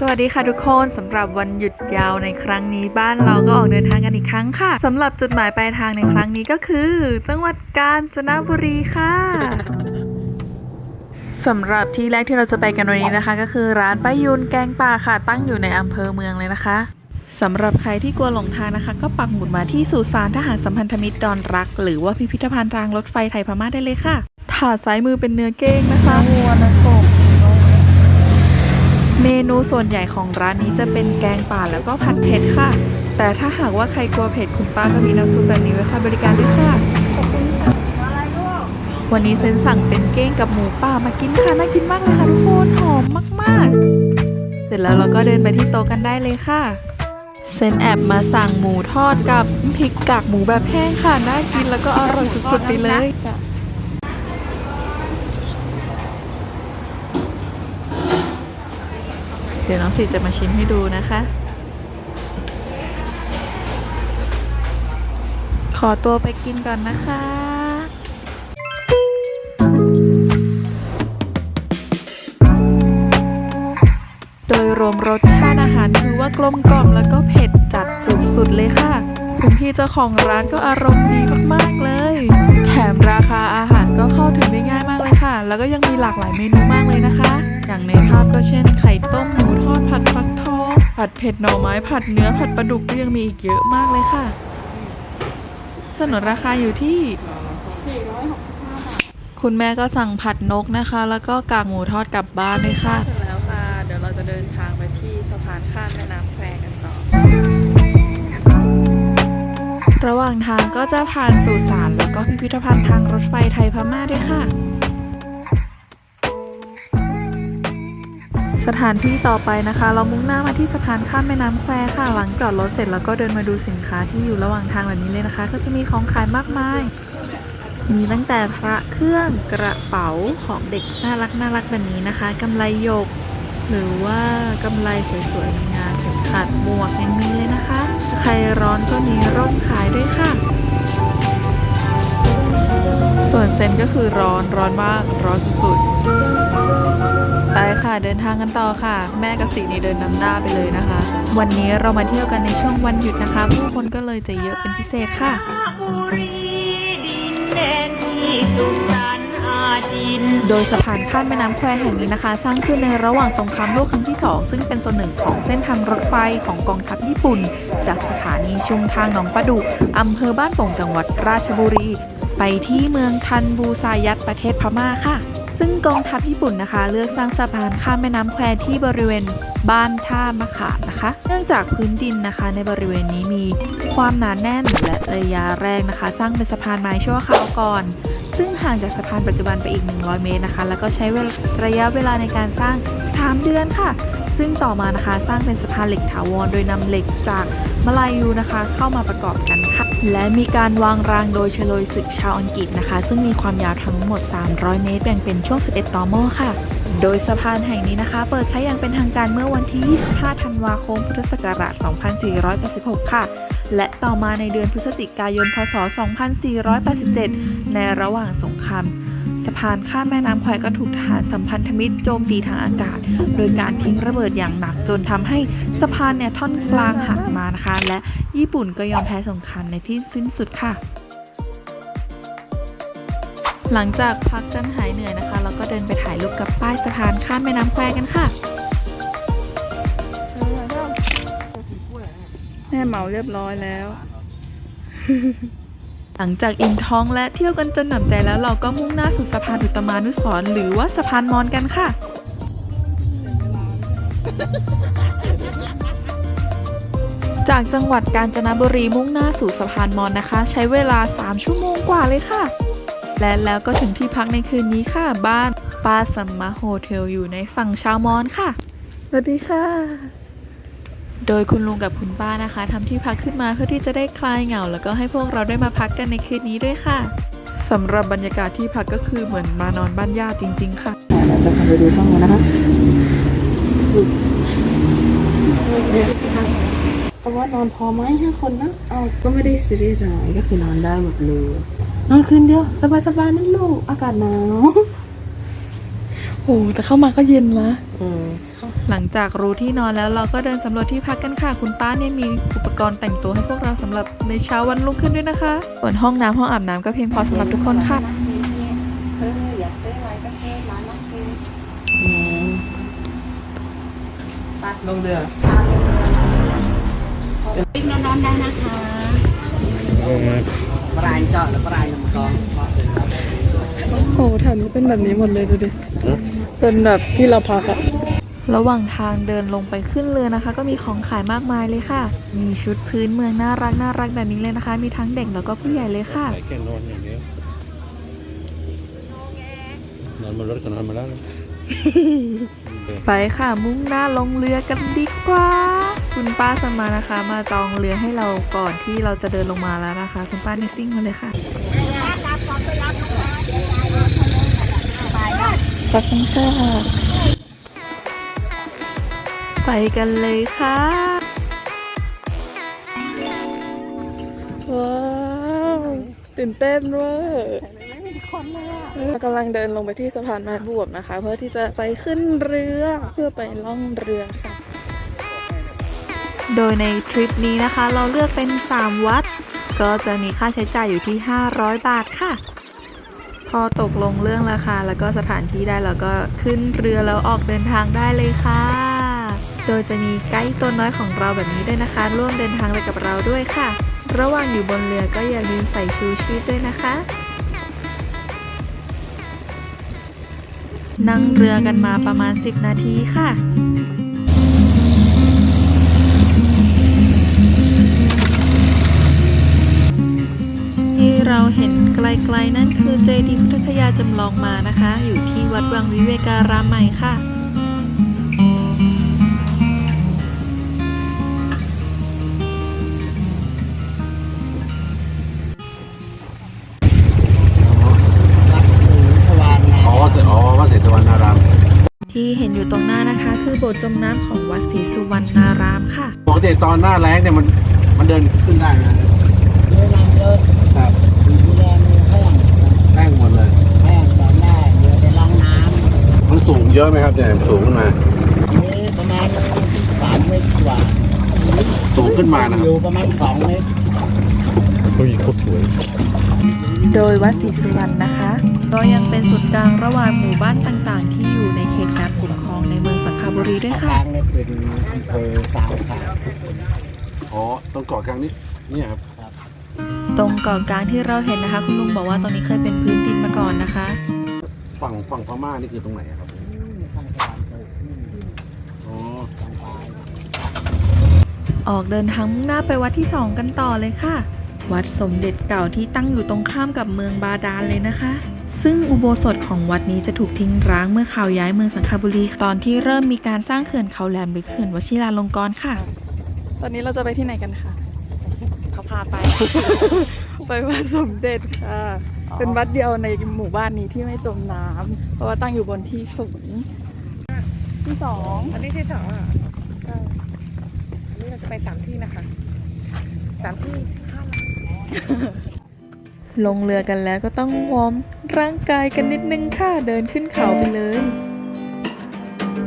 สวัสดีค่ะทุกคนสำหรับวันหยุดยาวในครั้งนี้บ้านเราก็ออกเดินทางกันอีกครั้งค่ะสำหรับจุดหมายปลายทางในครั้งนี้ก็คือ จังหวัดกาญจนบุรีค่ะสำหรับที่แรกที่เราจะไปกันวันนี้นะคะ ก็คือร้านป้ายุนแกงป่าค่ะ ตั้งอยู่ในอำเภอเมืองเลยนะคะสำหรับใครที่กลัวหลงทางนะคะ ก็ปักหมุดมาที่สุสานทหารสัมพันธมิตรดอนรัก หรือว่าพิพิธภัณฑ์รางรถไฟไทยพม่าได้เลยค่ะถาดซ้ายมือเป็นเนื้อเก้งนะคะวัวนะกบ เมนูส่วนใหญ่ของร้านนี้จะเป็นแกงป่าแล้วก็ผัดเผ็ดค่ะ แต่ถ้าหากว่าใครกลัวเผ็ดคุณป้าก็มีน้ำซุปแบบนี้ไว้ค่ะบริการด้วยค่ะ วันนี้เซนสั่งเป็นเก้งกับหมูป่ามากินค่ะน่ากินมากเลยค่ะทุกคนหอมมากๆ เสร็จแล้วเราก็เดินไปที่โต๊ะกันได้เลยค่ะเซนแอบมาสั่งหมูทอดกับพริกกากหมูแบบแห้งค่ะน่ากินแล้วก็อร่อยสุดๆไปเลย เดี๋ยวน้องสีจะมาชิมให้ดูนะคะ ขอตัวไปกินก่อนนะคะโดยรวมรสชาติอาหารถือว่ากลมกล่อมแล้วก็เผ็ดจัดสุดๆเลยค่ะ คุณพี่เจ้าของร้านก็อารมณ์ดีมากๆเลย แถมราคาอาหารก็เข้าถึงได้ง่ายมากเลยค่ะ แล้วก็ยังมีหลากหลายเมนูมากเลยนะคะ อย่างในภาพก็เช่น ไข่ต้มหมูทอดผัดฟักทองผัดเผ็ดหน่อไม้ผัดเนื้อผัดปลาดุกก็ยังมีอีกเยอะมากเลยค่ะสนนราคาอยู่ที่ คุณแม่ก็สั่งผัดนกนะคะ แล้วก็กากหมูทอดกลับบ้านเลยค่ะเสร็จแล้วค่ะ เดี๋ยวเราจะเดินทางไปที่สะพานข้ามแม่น้ำแควกันต่อ ระหว่างทางก็จะผ่านสุสานแล้วก็พิพิธภัณฑ์ทางรถไฟไทยพม่าด้วยค่ะ สถานที่ต่อไปนะคะ เรามุ่งหน้ามาที่สะพานข้ามแม่น้ำแควค่ะ หลังจอดรถเสร็จแล้วก็เดินมาดูสินค้าที่อยู่ระหว่างทางแบบนี้เลยนะคะ ก็จะมีของขายมากมาย มีตั้งแต่พระเครื่องกระเป๋าของเด็กน่ารักน่ารักแบบนี้นะคะกำไลหยก หรือว่ากำไลสวยๆงามเข็มขัดหมวกยังมีเลยนะคะ ใครร้อนก็มีร่มขายด้วยค่ะ ส่วนเซนก็คือร้อนร้อนมากร้อนสุดๆ เดินทางกันต่อค่ะ แม่กับสีนี่เดินนำหน้าไปเลยนะคะ วันนี้เรามาเที่ยวกันในช่วงวันหยุดนะคะ ผู้คนก็เลยจะเยอะเป็นพิเศษค่ะบุรีดินแดนที่สุขสันต์อาจิน โดยสะพานข้ามแม่น้ำแควแห่งนี้นะคะ สร้างขึ้นในระหว่างสงครามโลกครั้งที่ 2 ซึ่งเป็นส่วนหนึ่งของเส้นทางรถไฟของกองทัพญี่ปุ่น จากสถานีชุมทางหนองประดุอำเภอบ้านโป่งจังหวัดราชบุรี ไปที่เมืองทันบูซายัตประเทศพม่าค่ะ ซึ่งกองทัพญี่ปุ่นนะคะ เลือกสร้างสะพานข้ามแม่น้ำแควที่บริเวณบ้านท่ามะขามนะคะ เนื่องจากพื้นดินนะคะ ในบริเวณนี้มีความหนาแน่นและระยะแรกนะคะ สร้างเป็นสะพานไม้ชั่วคราวก่อน ซึ่งห่างจากสะพานปัจจุบันไปอีก 100 เมตรนะคะ แล้วก็ใช้ระยะเวลาในการสร้าง 3 เดือนค่ะ ซึ่งต่อมานะคะสร้างเป็นสะพานเหล็กถาวรโดยนำเหล็กจากมาลายูนะคะ เข้ามาประกอบกันค่ะ และมีการวางรางโดยเชโลยศึกชาวอังกฤษนะคะ ซึ่งมีความยาวทั้งหมด 300 เมตร แบ่งเป็นช่วง 11 ต่อหม้อค่ะ โดยสะพานแห่งนี้นะคะ เปิดใช้อย่างเป็นทางการเมื่อวันที่ 25 ธันวาคม พุทธศักราช 2486 ค่ะและต่อมาในเดือนพฤศจิกายน พศ 2487 ในระหว่างสงคราม สะพานข้ามแม่น้ำแควก็ถูกทหารสัมพันธมิตรโจมตีทางอากาศ โดยการทิ้งระเบิดอย่างหนักจนทำให้สะพานเนี่ยท่อนกลางหักมานะคะ และญี่ปุ่นก็ยอมแพ้สงครามในที่สิ้นสุดค่ะ หลังจากพักกันหายเหนื่อยนะคะ เราก็เดินไปถ่ายรูปกับป้ายสะพานข้ามแม่น้ำแควกันค่ะ แม่เหมาเรียบร้อยแล้ว หลังจากอิ่มท้องและเที่ยวกันจนหนำใจแล้วเราก็มุ่งหน้าสู่สะพานอุตมานุสรณ์หรือว่าสะพานมอญกันค่ะจากจังหวัดกาญจนบุรีมุ่งหน้าสู่สะพานมอญนะคะ ใช้เวลา 3 ชั่วโมงกว่าเลยค่ะ และแล้วก็ถึงที่พักในคืนนี้ค่ะ บ้านป้าสัมมาโฮเทลอยู่ในฝั่งชาวมอญค่ะสวัสดีค่ะ โดยคุณลุงกับคุณป้านะคะทำที่พักขึ้นมาเพื่อที่จะได้คลายเหงา แล้วก็ให้พวกเราได้มาพักกันในคืนนี้ด้วยค่ะสำหรับบรรยากาศที่พักก็คือเหมือนมานอนบ้านญาติจริง ๆ ค่ะเราจะพาไปดูห้องกันนะคะแต่ว่านอนพอไหมห้าคนนะเอาก็ไม่ได้ซีเรียสอะไรก็คือนอนได้หมดเลยนอนคืนเดียวสบายๆนั่นลูกอากาศหนาวโอ้แต่เข้ามาก็เย็นละเออเข้า หลังจากรู้ที่นอนแล้วเราก็เดินสำรวจที่พักกันค่ะ คุณป้าเนี่ยมีอุปกรณ์แต่งตัวให้พวกเราสำหรับในเช้าวันรุ่งขึ้นด้วยนะคะ ส่วนห้องน้ำห้องอาบน้ำก็เพียงพอสำหรับทุกคนค่ะซื้ออยากซื้ออะไรก็ซื้อมานักกินอืมตัดลงเรือตาลงเลยปิ้งร้อนๆได้นะคะปลายเจาะแล้วปลายลำกองโอ้แถวนี้เป็นแบบนี้หมดเลยดูดิเป็นแบบที่เราพักอะ ระหว่างทางเดินลงไปขึ้นเรือนะคะ ก็มีของขายมากมายเลยค่ะ มีชุดพื้นเมืองน่ารักน่ารักแบบนี้เลยนะคะ มีทั้งเด็กแล้วก็ผู้ใหญ่เลยค่ะใส่แค่นอนอย่างเดียวนอนบนรถก็นอนมาแล้วนะ ไปค่ะมุ่งหน้าลงเรือกันดีกว่า คุณป้าสมานะคะ มาจองเรือให้เราก่อนที่เราจะเดินลงมาแล้วนะคะ คุณป้านิซิ่งมาเลยค่ะขอบคุณค่ะ ไปกันเลยค่ะว้าวตื่นเต้นเวอร์เรากำลังเดินลงไปที่สะพานไม้บวบนะคะ เพื่อที่จะไปขึ้นเรือเพื่อไปล่องเรือค่ะ โดยในทริปนี้นะคะ เราเลือกเป็น 3 วัด ก็จะมีค่าใช้จ่ายอยู่ที่ 500 บาทค่ะ พอตกลงเรื่องราคาแล้วก็สถานที่ได้แล้วก็ขึ้นเรือแล้วออกเดินทางได้เลยค่ะ โดยจะมีไกด์ตัวน้อยของเราแบบนี้ด้วยนะคะ ร่วมเดินทางไปกับเราด้วยค่ะ ระหว่างอยู่บนเรือก็อย่าลืมใส่ชูชีพด้วยนะคะ นั่งเรือกันมาประมาณ 10 นาทีค่ะที่เราเห็นไกลๆนั่นคือเจดีย์พุทธคยาจำลองมานะคะ อยู่ที่วัดวังวิเวการามใหม่ค่ะ โบสถ์จมน้ำของวัดศรีสุวรรณารามค่ะปกติตอนหน้าแล้งเนี่ยมันมันเดินขึ้นได้นะเรือน้ำเยอะครับเรือมีแห้งแป้งหมดเลยแห้งตอนแรกเรือไปล่องน้มันสูงเยอะไหมครับเนี่ยสูงขึ้นมาำนี่ประมาณสามเมตรกว่าสูงขึ้นมานะคอรับยู่ประมาณสองเมตรเฮ้ยเขาสวย โดยวัดศรีสุวรรณนะคะ ก็ยังเป็นศูนย์กลางระหว่างหมู่บ้านต่างๆ ที่อยู่ในเขตการปกค รองในเมืองสังขบุรีด้วยกค่ะลางเนี่ยเป็นอำเภอสาวขาอ๋อตรงเกาะกลางนี้เนี่ยครับ ตรงเกาะกลางที่เราเห็นนะคะ คุณลุงบอกว่าตรงนี้เคยเป็นพื้นดินมาก่อนนะคะ ฝั่งฝั่งพม่านี่คือตรงไหนอะครับ ทางสามเกิดขึ้นอ๋อ ทางปลายออกเดินทางมุ่งหน้าไปวัดที่ 2 กันต่อเลยค่ะ วัดสมเด็จเก่าที่ตั้งอยู่ตรงข้ามกับเมืองบาดาลเลยนะคะ ซึ่งอุโบสถของวัดนี้จะถูกทิ้งร้างเมื่อข่าวย้ายเมืองสังขบุรี ตอนที่เริ่มมีการสร้างเขื่อนเขาแหลมหรือเขื่อนวชิราลงกรณ์ค่ะ ตอนนี้เราจะไปที่ไหนกันคะเขาพาไป ไปวัดสมเด็จค่ะ เป็นวัดเดียวในหมู่บ้านนี้ที่ไม่จมน้ำเพราะว่าตั้งอยู่บนที่สูงที่สองอันนี้ที่สองอะเอออันนี้เราจะไปสามที่นะคะสามที่ล ลงเรือกันแล้วก็ต้องวอร์มร่างกายกันนิดนึงค่ะเดินขึ้นเขาไปเลย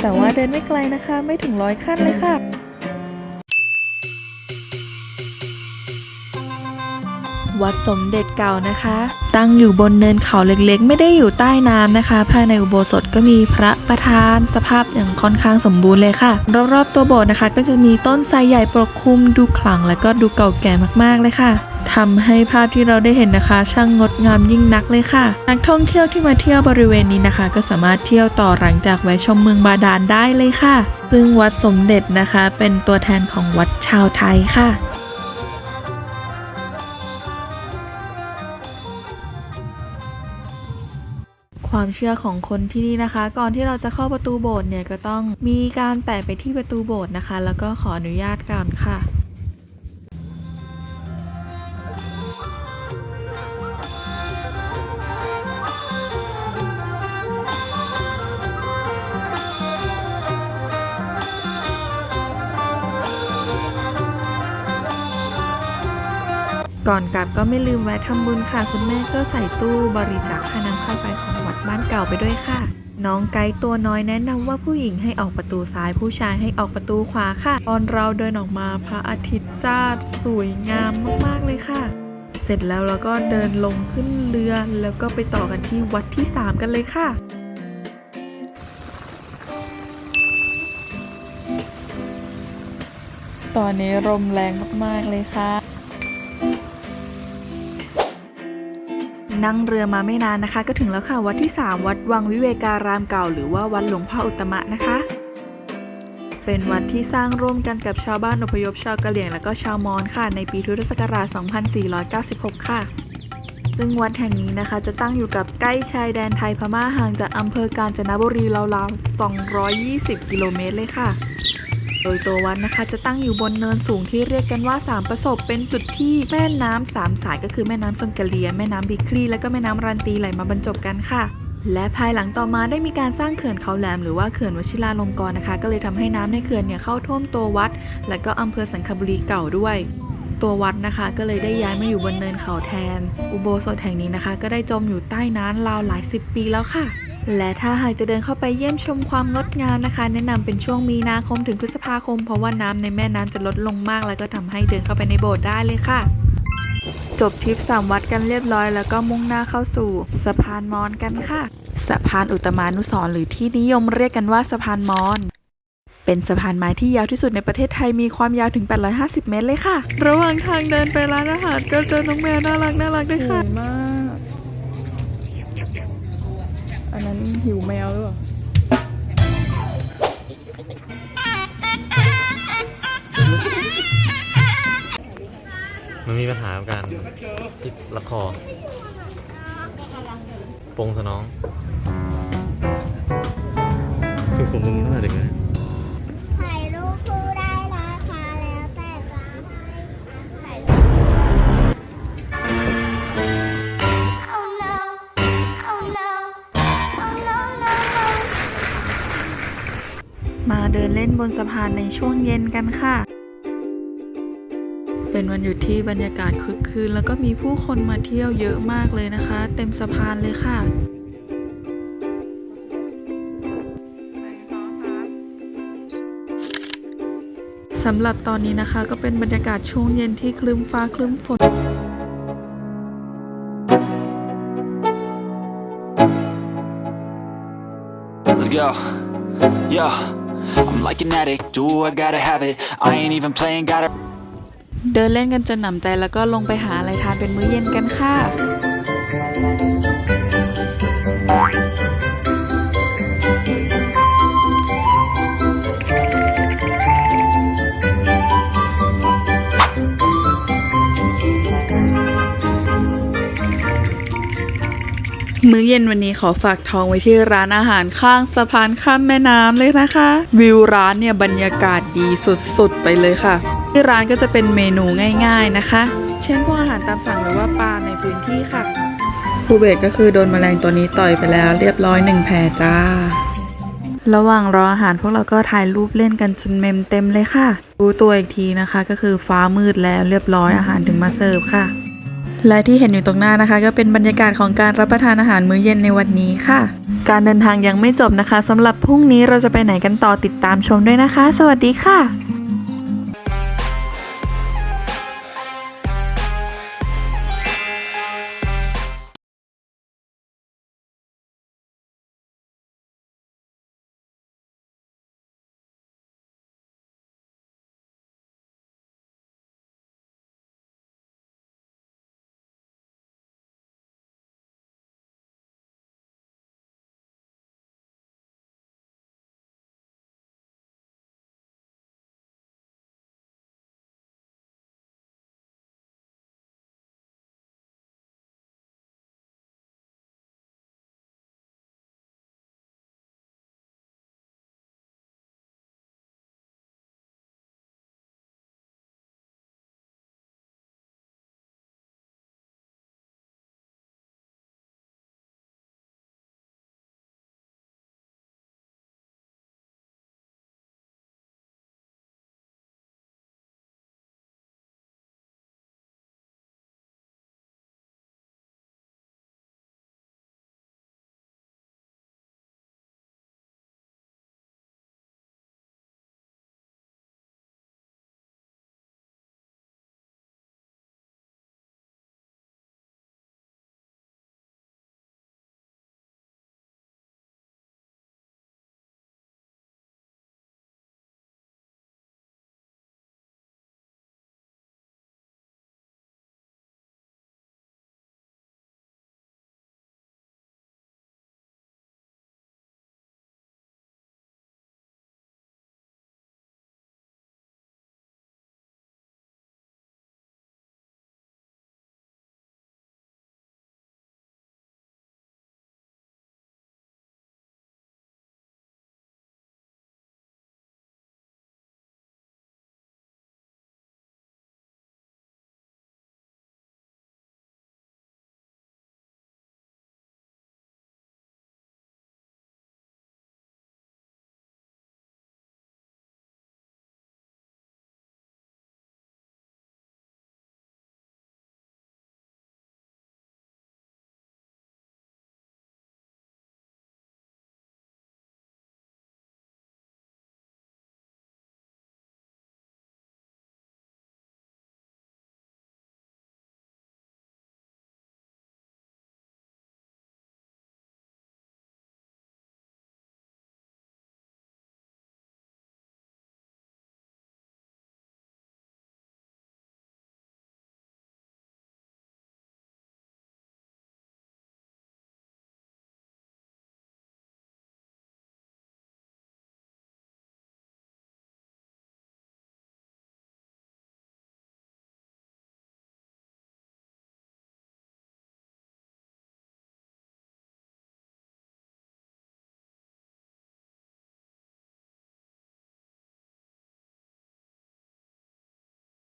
แต่ว่าเดินไม่ไกลนะคะ ไม่ถึงร้อยขั้นเลยค่ะ วัดสมเด็จเก่านะคะ ตั้งอยู่บนเนินเขาเล็กๆ ไม่ได้อยู่ใต้น้ำนะคะ ภายในอุโบสถก็มีพระประธานสภาพอย่างค่อนข้างสมบูรณ์เลยค่ะ รอบๆตัวโบสถ์นะคะ ก็จะมีต้นไทรใหญ่ปกคลุมดูขลังและก็ดูเก่าแก่มากๆเลยค่ะ ทำให้ภาพที่เราได้เห็นนะคะ ช่างงดงามยิ่งนักเลยค่ะ นักท่องเที่ยวที่มาเที่ยวบริเวณนี้นะคะ ก็สามารถเที่ยวต่อหลังจากแวะชมเมืองบาดาลได้เลยค่ะ ซึ่งวัดสมเด็จนะคะ เป็นตัวแทนของวัดชาวไทยค่ะความเชื่อของคนที่นี่นะคะ ก่อนที่เราจะเข้าประตูโบสถ์เนี่ยก็ต้องมีการแตะไปที่ประตูโบสถ์นะคะ แล้วก็ขออนุญาตก่อนค่ะ ก่อนกลับก็ไม่ลืมแวะทำบุญค่ะ คุณแม่ก็ใส่ตู้บริจาคค่าน้ำค่าไฟของวัดบ้านเก่าไปด้วยค่ะ น้องไกด์ตัวน้อยแนะนำว่าผู้หญิงให้ออกประตูซ้ายผู้ชายให้ออกประตูขวาค่ะ ตอนเราเดินออกมาพระอาทิตย์จ้าสวยงามมากๆเลยค่ะ เสร็จแล้วเราก็เดินลงขึ้นเรือแล้วก็ไปต่อกันที่วัดที่ 3 กันเลยค่ะตอนนี้ลมแรงมาก ๆ เลยค่ะ นั่งเรือมาไม่นานนะคะ ก็ถึงแล้วค่ะวัดที่ 3 วัดวังวิเวการามเก่า หรือว่าวัดหลวงพ่ออุตมะนะคะ เป็นวัดที่สร้างร่วมกันกับชาวบ้านอพยพชาวกะเหรี่ยงและก็ชาวมอญค่ะ ในปีพุทธศักราช 2496 ค่ะ ซึ่งวัดแห่งนี้นะคะ จะตั้งอยู่กับใกล้ชายแดนไทยพม่าห่างจากอำเภอกาญจนบุรีราวๆ220 กิโลเมตรเลยค่ะ โดยตัววัดนะคะจะตั้งอยู่บนเนินสูงที่เรียกกันว่าสามประสบเป็นจุดที่แม่น้ำสามสายก็คือแม่น้ำซังกะเลีย แม่น้ำบิคลีและก็แม่น้ำรันตีไหลมาบรรจบกันค่ะ และภายหลังต่อมาได้มีการสร้างเขื่อนเขาแหลมหรือว่าเขื่อนวชิราลงกรณ์นะคะ ก็เลยทำให้น้ำในเขื่อนเนี่ยเข้าท่วมตัววัด และก็อำเภอสังขบุรีเก่าด้วยตัววัดนะคะก็เลยได้ย้ายมาอยู่บนเนินเขาแทน อุโบสถแห่งนี้นะคะ ก็ได้จมอยู่ใต้น้ำราวหลายสิบปีแล้วค่ะ และถ้าหากจะเดินเข้าไปเยี่ยมชมความงดงามนะคะ แนะนำเป็นช่วงมีนาคมถึงพฤษภาคม เพราะว่าน้ำในแม่น้ำจะลดลงมาก แล้วก็ทำให้เดินเข้าไปในโบสถ์ได้เลยค่ะ จบทริปสามวัดกันเรียบร้อย แล้วก็มุ่งหน้าเข้าสู่สะพานมอญกันค่ะ สะพานอุตมานุสรหรือที่นิยมเรียกกันว่าสะพานมอญเป็นสะพานไม้ที่ยาวที่สุดในประเทศไทยมีความยาวถึง 850 เมตรเลยค่ะ ระหว่างทางเดินไปร้านอาหารก็เจอน้องแมวน่ารักน่ารักด้วยค่ะ วยมาก อันนั้นหิวแมวหรือเปล่ามันมีปัญหากับการที่ละคอปงสนองฝึกสมมุติตั้งแต่เด็กเลย มาเดินเล่นบนสะพานในช่วงเย็นกันค่ะ เป็นวันหยุดที่บรรยากาศคึกคืน แล้วก็มีผู้คนมาเที่ยวเยอะมากเลยนะคะ เต็มสะพานเลยค่ะสำหรับตอนนี้นะคะก็เป็นบรรยากาศช่วงเย็นที่คลึ้มฟ้าคลึ้มฝน Let's go. Yo, I'm like an addict. Do I gotta have it? I ain't even playing, gotta. เดินเล่นกันจนหนำใจแล้วก็ลงไปหาอะไรทานเป็นมื้อเย็นกันค่ะ มื้อเย็นวันนี้ขอฝากท้องไว้ที่ร้านอาหารข้างสะพานข้ามแม่น้ำเลยนะคะ วิวร้านเนี่ยบรรยากาศดีสุดๆ ไปเลยค่ะ ที่ร้านก็จะเป็นเมนูง่ายๆนะคะ เช่นพวกอาหารตามสั่งหรือว่าปลาในพื้นที่ค่ะภูเบศก็คือโดนแมลงตัวนี้ต่อยไปแล้ว เรียบร้อยหนึ่งแผลจ้า ระหว่างรออาหารพวกเราก็ถ่ายรูปเล่นกันจนเมมเต็มเลยค่ะ รู้ตัวอีกทีนะคะ ก็คือฟ้ามืดแล้วเรียบร้อยอาหารถึงมาเสิร์ฟค่ะ และที่เห็นอยู่ตรงหน้านะคะ ก็เป็นบรรยากาศของการรับประทานอาหารมื้อเย็นในวันนี้ค่ะ การเดินทางยังไม่จบนะคะสำหรับพรุ่งนี้เราจะไปไหนกันต่อติดตามชมด้วยนะคะ สวัสดีค่ะ